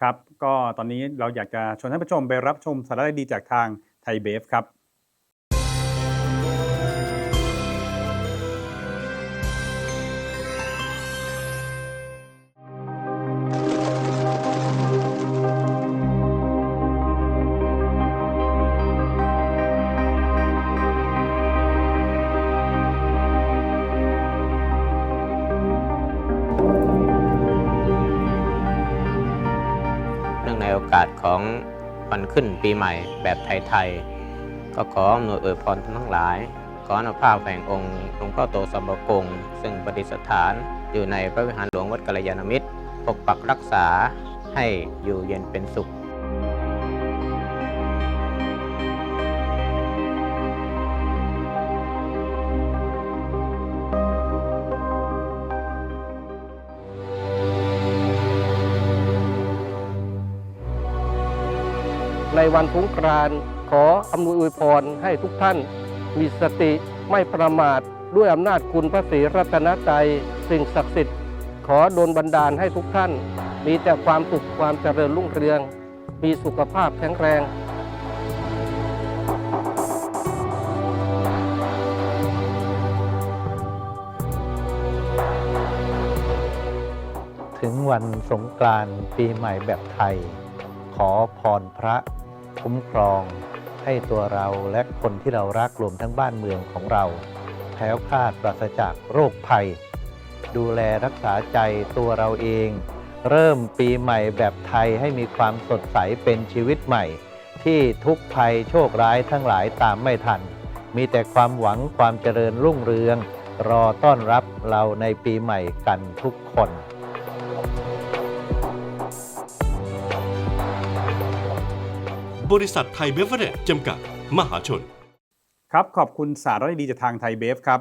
ครับ ก็ตอนนี้เราอยากจะชวนท่านผู้ชมไปรับชมสาระดีๆจากทางไทยเบฟครับ โอกาสของวันขึ้นปีใหม่แบบไทยๆ ก็ขออำนวยอวยพรท่านทั้งหลาย ขออนุภาพแห่งองค์หลวงพ่อโตสัมบกงซึ่งประดิษฐานอยู่ในพระวิหารหลวงวัดกัลยาณมิตร ปกปักรักษาให้อยู่เย็นเป็นสุข ในวันสงกรานต์ขออำนวยอวยพรให้ทุกท่าน มีสติไม่ประมาทด้วยอำนาจคุณพระศรีรัตนตรัยสิ่งศักดิ์สิทธิ์ ขอดลบันดาลให้ทุกท่าน มีแต่ความสุขความเจริญรุ่งเรือง มีสุขภาพแข็งแรงถึงวันสงกรานต์ปีใหม่แบบไทย ขอพรพระ คุ้มครองให้ตัวเราและคนที่เรารักรวมทั้งบ้านเมืองของเราแคล้วคลาดปราศจากโรคภัย ดูแลรักษาใจตัวเราเอง เริ่มปีใหม่แบบไทยให้มีความสดใสเป็นชีวิตใหม่ ที่ทุกภัยโชคร้ายทั้งหลายตามไม่ทัน มีแต่ความหวังความเจริญรุ่งเรือง รอต้อนรับเราในปีใหม่กันทุกคน บริษัทไทยเบเวอร์เรจจำกัด มหาชน ครับขอบคุณสาระดีจากทางไทยเบฟครับ